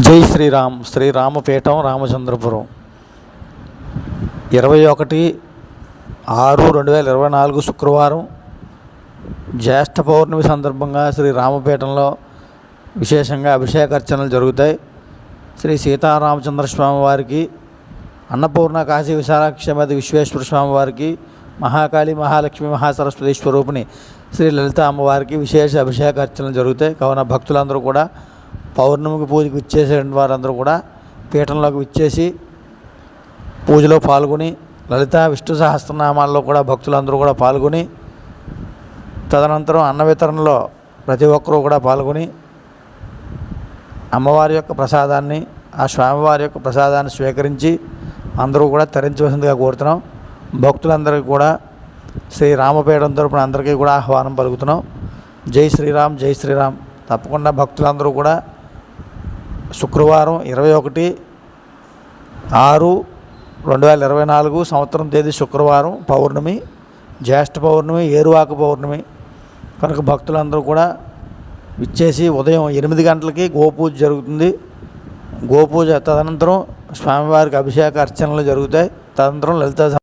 జై శ్రీరామ్ శ్రీరామపీఠం రామచంద్రపురం. ఇరవై ఒకటి ఆరు రెండు వేల ఇరవై నాలుగు శుక్రవారం జ్యేష్ఠ పౌర్ణమి సందర్భంగా శ్రీ రామపీఠంలో విశేషంగా అభిషేకార్చనలు జరుగుతాయి. శ్రీ సీతారామచంద్ర స్వామి వారికి అన్నపూర్ణ కాశీ విశాలాక్షమతి విశ్వేశ్వర స్వామి వారికి మహాకాళి మహాలక్ష్మి మహాసరస్వతి స్వరూపిణి శ్రీ లలిత అమ్మవారికి విశేష అభిషేకార్చనలు జరుగుతాయి. కావున భక్తులందరూ కూడా పౌర్ణమికి పూజకు విచ్చేసే వారందరూ కూడా పీఠంలోకి ఇచ్చేసి పూజలో పాల్గొని లలిత విష్ణు సహస్రనామాల్లో కూడా భక్తులందరూ కూడా పాల్గొని తదనంతరం అన్న వితరణలో ప్రతి ఒక్కరూ కూడా పాల్గొని అమ్మవారి యొక్క ప్రసాదాన్ని ఆ స్వామివారి యొక్క ప్రసాదాన్ని స్వీకరించి అందరూ కూడా తరించవలసిందిగా కోరుతున్నాం. భక్తులందరికీ కూడా శ్రీరామపీఠం తరపున అందరికీ కూడా ఆహ్వానం పలుకుతున్నాం. జై శ్రీరామ్ జై శ్రీరామ్. తప్పకుండా భక్తులందరూ కూడా శుక్రవారం ఇరవై ఒకటి ఆరు రెండు వేల ఇరవై నాలుగు సంవత్సరం తేదీ శుక్రవారం పౌర్ణమి జ్యేష్ఠ పౌర్ణమి ఏరువాక పౌర్ణమి. కనుక భక్తులందరూ కూడా విచ్చేసి ఉదయం ఎనిమిది గంటలకి గోపూజ జరుగుతుంది. గోపూజ తదనంతరం స్వామివారికి అభిషేక అర్చనలు జరుగుతాయి. తదనంతరం లలిత